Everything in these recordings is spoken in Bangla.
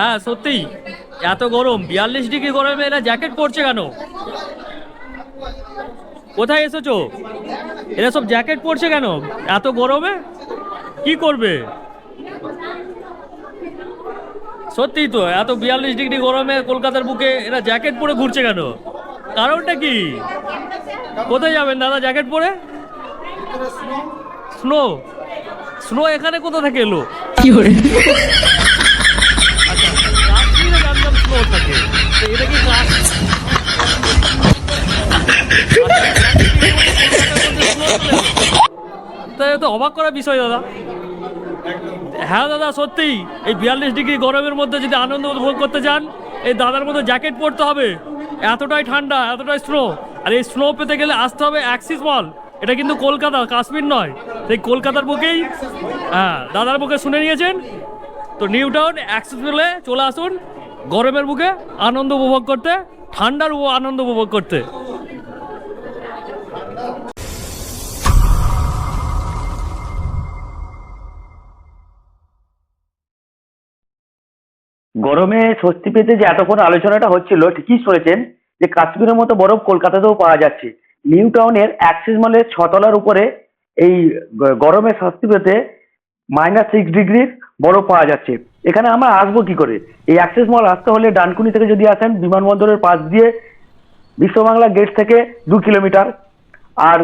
হ্যাঁ সত্যি। এত গরম বিয়াল্লিশ ডিগ্রি গরমে এরা জ্যাকেট পরছে কেন? কোথায় এসেছ? এরা সব জ্যাকেট পরছে কেন? এত গরমে? কি করবে? সত্যি তো এত বিয়াল্লিশ ডিগ্রি গরমে কলকাতার বুকে এরা জ্যাকেট পরে ঘুরছে কেন? কারণটা কি? কোথায় যাবেন দাদা জ্যাকেট পরে? স্নো স্নো এখানে কোথা থেকে এলো? কাশ্মীরে জানতাম থাকে। তো এটা কি তো অবাক করা বিষয়, দাদা। হ্যাঁ দাদা সত্যিই এই বিয়াল্লিশ ডিগ্রি গরমের মধ্যে যদি আনন্দ উপভোগ করতে চান, এই দাদার মতো জ্যাকেট পরতে হবে। এতটাই ঠান্ডা, এতটাই স্নো আর এই স্নো পেতে গেলে আসতে হবে অ্যাক্সিস মল এটা কিন্তু কলকাতা, কাশ্মীর নয়। সেই কলকাতার বুকেই হ্যাঁ দাদার বুকে শুনে নিয়েছেন। তো নিউ টাউন অ্যাক্সিস মলে চলে আসুন। গরমের বুকে আনন্দ উপভোগ করতে, ঠান্ডার আনন্দ উপভোগ করতে। গরমে স্বস্তি পেতে যে এতক্ষণ আলোচনাটা হচ্ছিল, ঠিকই শুনেছেন যে কাশ্মীরের মতো বরফ কলকাতাতেও পাওয়া যাচ্ছে। নিউ টাউনের অ্যাক্সিস মলের ছতলার উপরে এই গরমে স্বস্তি পেতে মাইনাস সিক্স ডিগ্রির বরফ পাওয়া যাচ্ছে। এখানে আমরা আসব কি করে? এই অ্যাক্সেস মল আসতে হলে ডানকুনি থেকে যদি আসেন, বিমানবন্দরের পাশ দিয়ে বিশ্ববাংলা গেট থেকে দু কিলোমিটার আর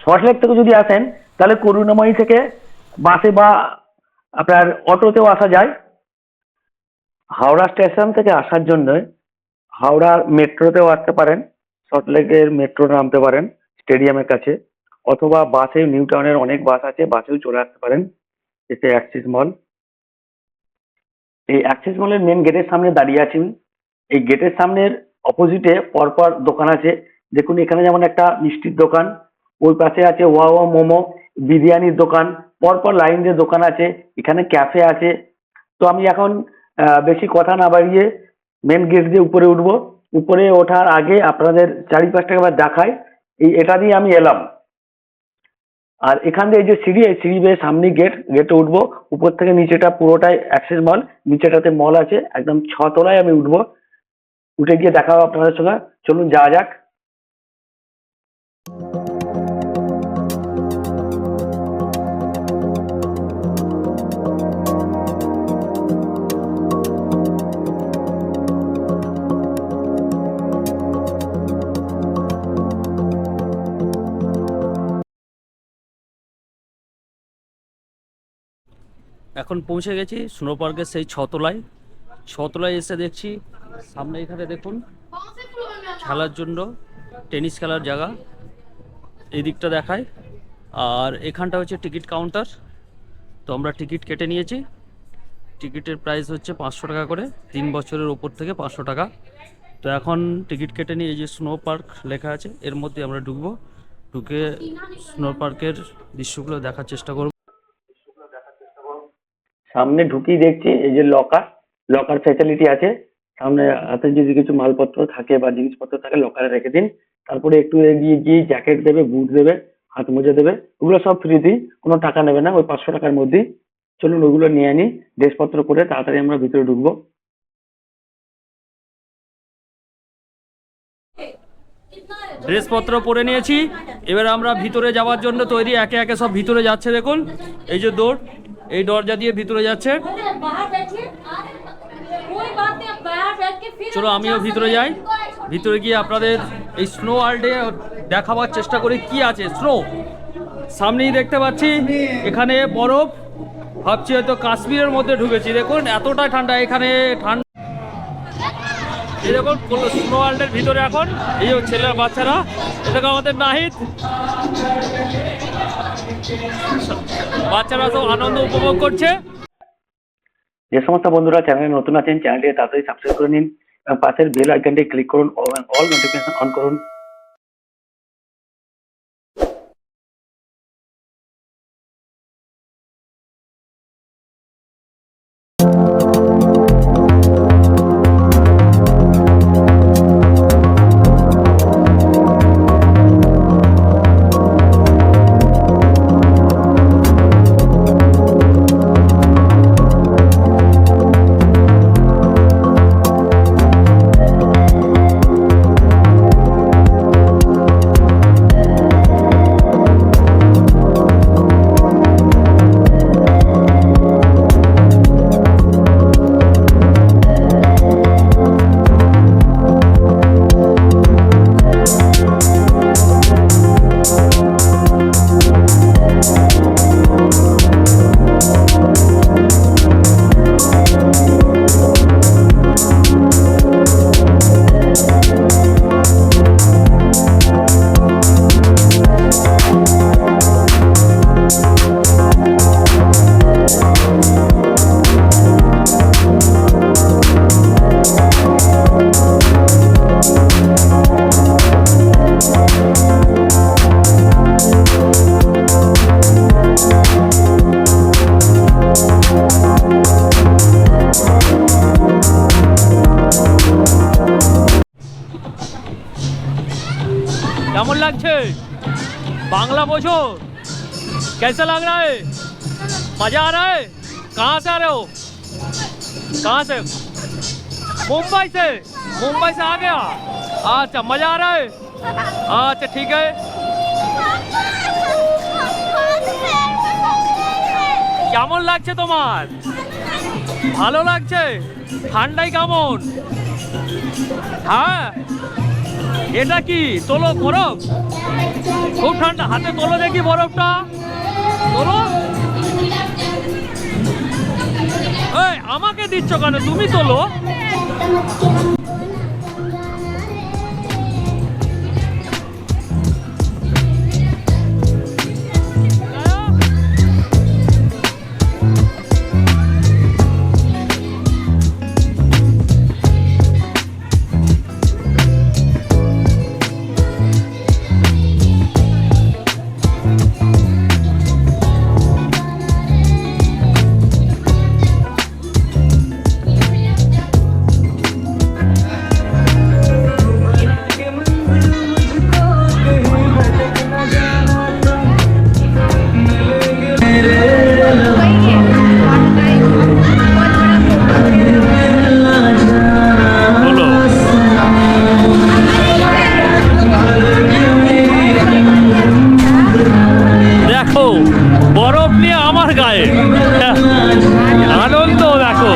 সল্টলেক থেকে যদি আসেন, তাহলে করুণাময়ী থেকে বাসে বা আপনার অটোতেও আসা যায়। হাওড়া স্টেশন থেকে আসার জন্য হাওড়া মেট্রোতেও আসতে পারেন সল্টলেকের মেট্রো নামতে পারেন স্টেডিয়ামের কাছে। অথবা বাসে নিউ টাউনের অনেক বাস আছে, বাসেও চলে আসতে পারেন, এতে অ্যাক্সিস মল এই অ্যাক্সিস মলের মেন গেটের সামনে দাঁড়িয়ে আছি এই গেটের সামনের অপোজিটে পরপর দোকান আছে। দেখুন, এখানে যেমন একটা মিষ্টির দোকান, ওই পাশে আছে ওয়া ওয়া মোমো, বিরিয়ানির দোকান, পরপর লাইন দিয়ে দোকান আছে, এখানে ক্যাফে আছে। তো আমি এখন বেশি কথা না বাড়িয়ে মেন গেট দিয়ে উপরে উঠবো। উপরে ওঠার আগে আপনাদের চারিপাশটা একবার দেখাই। এই, এটা দিয়ে আমি এলাম। আর এখান দিয়ে যে সিঁড়ি, এই সিঁড়ি বেয়ে সামনে গেট গেটে উঠবো। উপর থেকে নিচেটা পুরোটাই অ্যাক্সেস মল নিচেটাতে মল আছে, একদম ছতলায় আমি উঠবো। উঠে গিয়ে দেখা হবে আপনাদের সঙ্গে। চলুন যাওয়া যাক। এখন পৌঁছে গেছি স্নো পার্কের সেই ছতলায়। ছতলায় এসে দেখছি সামনে এখানে দেখুন, খেলার জন্য টেনিস খেলার জায়গা। এই দিকটা দেখায় আর এখানটা হচ্ছে টিকিট কাউন্টার। তো আমরা টিকিট কেটে নিয়েছি। টিকিটের প্রাইস হচ্ছে পাঁচশো টাকা করে। তিন বছরের ওপর থেকে পাঁচশো টাকা। তো এখন টিকিট কেটে নিয়ে এই যে স্নো পার্ক লেখা আছে, এর মধ্যে আমরা ঢুকবো। ঢুকে স্নো পার্কের দৃশ্যগুলো দেখার চেষ্টা করব। সামনে ঢুকেই দেখছি, এই যে লকার লকার ফ্যাসিলিটি আছে। সামনে হাতে যদি কিছু মালপত্র থাকে বা জিনিসপত্র থাকে লকারে রেখে দিন। তারপরে একটু এগিয়ে গিয়ে জ্যাকেট দেবে বুট দেবে, হাত মোজা দেবে। ওগুলো সব ফ্রিতেই কোনো টাকা নেবে না, ওই পাঁচশো টাকার মধ্যেই। চলুন ওগুলো নিয়ে আনি, ড্রেসপত্র করে তাড়াতাড়ি আমরা ভিতরে ঢুকবো। ড্রেসপত্র পরে নিয়েছি। এবার আমরা ভিতরে যাওয়ার জন্য তৈরি, একে একে সব ভিতরে যাচ্ছে দেখুন। এই যে দৌড় এই দরজা দিয়ে ভিতরে যাচ্ছে। চলো, আমিও ভিতরে যাই। ভিতরে গিয়ে আপনাদের এই স্নো ওয়ার্ল্ডে দেখাবার চেষ্টা করি, কি আছে? স্নো সামনেই দেখতে পাচ্ছি, এখানে বরফ। ভাবছি হয়তো কাশ্মীরের মধ্যে ঢুকেছি। দেখুন, এতটা ঠান্ডা, এখানে ঠান্ডা। এরকম স্নো ওয়ার্ল্ডের ভিতরে এখন। এই ছেলের, বাচ্চারা। এটা আমাদের নাহিদ। বাচ্চারা সব আনন্দ উপভোগ করছে। যে সমস্ত বন্ধুরা চ্যানেলে নতুন আছেন চ্যানেলটি তাড়াতাড়ি সাবস্ক্রাইব করে নিন এবং পাশের বেল আইকনটি ক্লিক করুন অল নোটিফিকেশন অন করুন। बांग्ला बोझो कैसा लग रहा है मजा आ रहा है कहाँ से आ रहे हो कहाँ से मुंबई से मुंबई से आ गया अच्छा मजा आ रहा है अच्छा ठीक है কেমন লাগছে তোমার ভালো লাগছে ঠান্ডাই কেমন হ্যাঁ এটা কি তোলো বরফ খুব ঠান্ডা, হাতে তোলো দেখি বরফটা। তোলো। আমাকে দিচ্ছ কেন? তুমি তোলো। গায়ে। আনন্দ দেখো।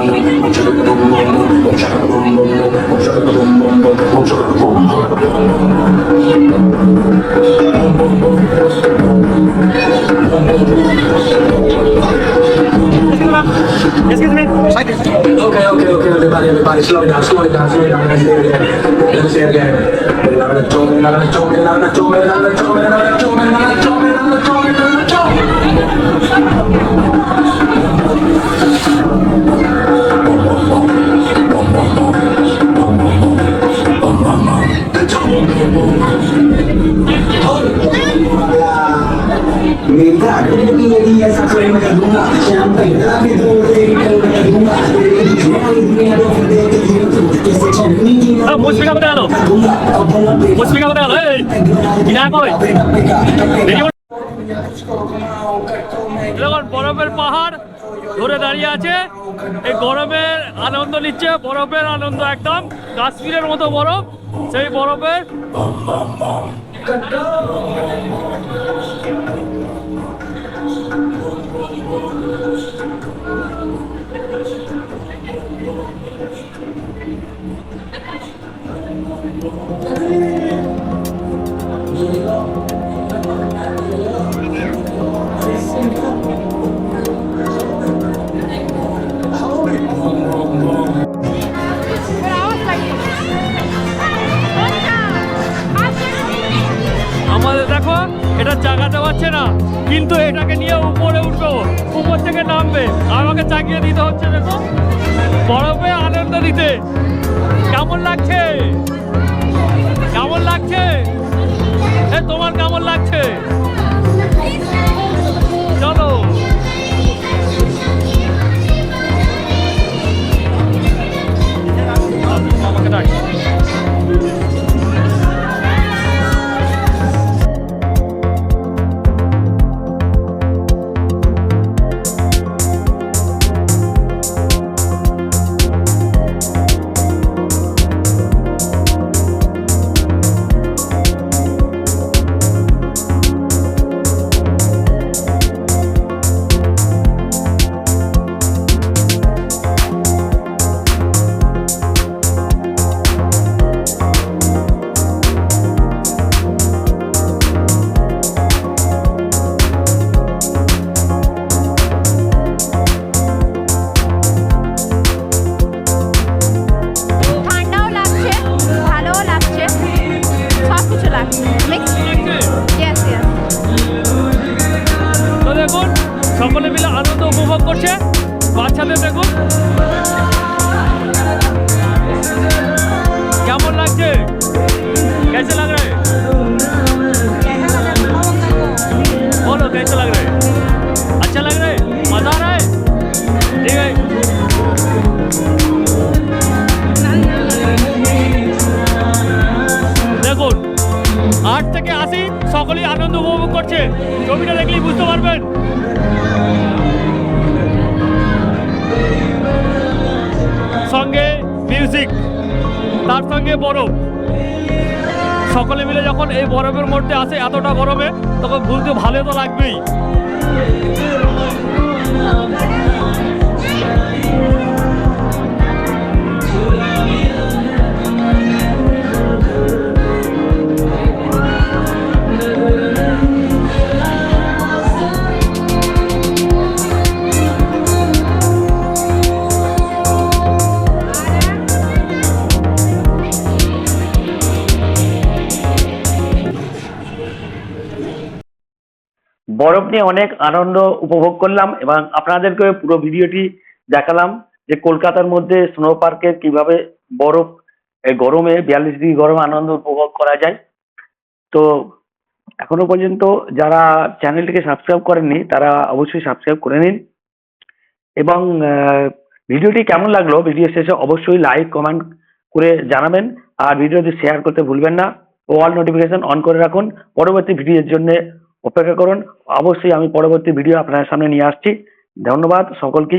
Okay, okay, okay, everybody, everybody, slow down, slow it down, slow down. Let me say it again. Let me say it again. আছে। এই গরমের আনন্দ নিচ্ছে বরফের আনন্দ একদম। কাশ্মীরের মতো বরফ সেই বরফের নামবে। আমাকে চাকিয়ে দিতে হচ্ছে দেখো বরফে আনন্দ দিতে কেমন লাগছে? কেমন লাগছে? এ, তোমার কেমন লাগছে? চলো। সকলে মিলে আনন্দ উপভোগ করছে। বাচ্চাদের দেখুন কেমন লাগছে? কেসে লাগ রে বলো কেসে লাগ রে আচ্ছা লাগ রে মজা রে ঠিক আছে। দেখুন, আট থেকে আশি, সকলেই আনন্দ উপভোগ করছে। ছবিটা দেখলেই বুঝতে পারবেন। সঙ্গে মিউজিক তার সঙ্গে বরফ। সকলে মিলে যখন এই বরফের মধ্যে আসে এতটা গরমে, তখন ভুলতে ভালো তো লাগবেই। বরফ নিয়ে অনেক আনন্দ উপভোগ করলাম এবং আপনাদেরকে পুরো ভিডিওটি দেখালাম যে কলকাতার মধ্যে স্নো পার্কে কীভাবে বরফ গরমে বিয়াল্লিশ ডিগ্রি গরমে আনন্দ উপভোগ করা যায়। তো এখনও পর্যন্ত যারা চ্যানেলটিকে সাবস্ক্রাইব করেননি, তারা অবশ্যই সাবস্ক্রাইব করে নিন। এবং ভিডিওটি কেমন লাগল? ভিডিও শেষে অবশ্যই লাইক কমেন্ট করে জানাবেন। আর ভিডিওটি শেয়ার করতে ভুলবেন না। ও অল নোটিফিকেশন অন করে রাখুন। পরবর্তী ভিডিওর জন্য অপেক্ষা করুন। অবশ্যই আমি পরবর্তী ভিডিও আপনার সামনে নিয়ে আসছি। ধন্যবাদ সকলকে।